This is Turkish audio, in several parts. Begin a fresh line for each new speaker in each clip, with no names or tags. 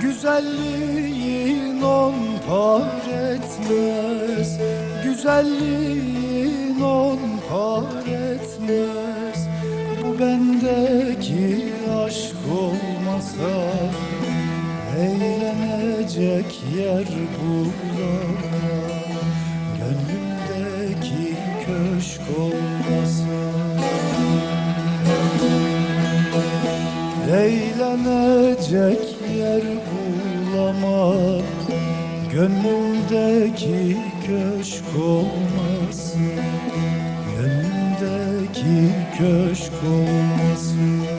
Güzelliğin on par etmez. Güzelliğin on par etmez. Bu bendeki aşk olmasa Eğlenecek yer bulamam Gönlümdeki köşk olmasa. Eğlenecek yer bulamam Gönlümdeki köşk olmasın Gönlümdeki köşk olmasın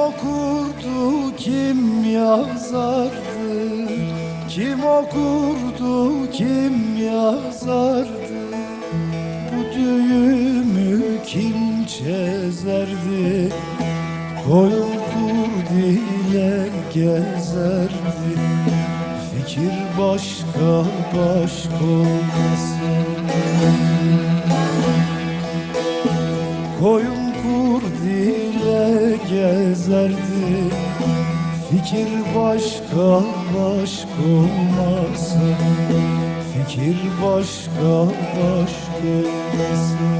okurdu, kim yazardı? Kim okurdu, kim yazardı? Bu düğümü kim çözerdi Koyun kurdiyle gezerdi. Fikir başka başka olmasın Koyun kurdile gezerdi. Fikir başka başka olmasın Fikir başka başka olmasın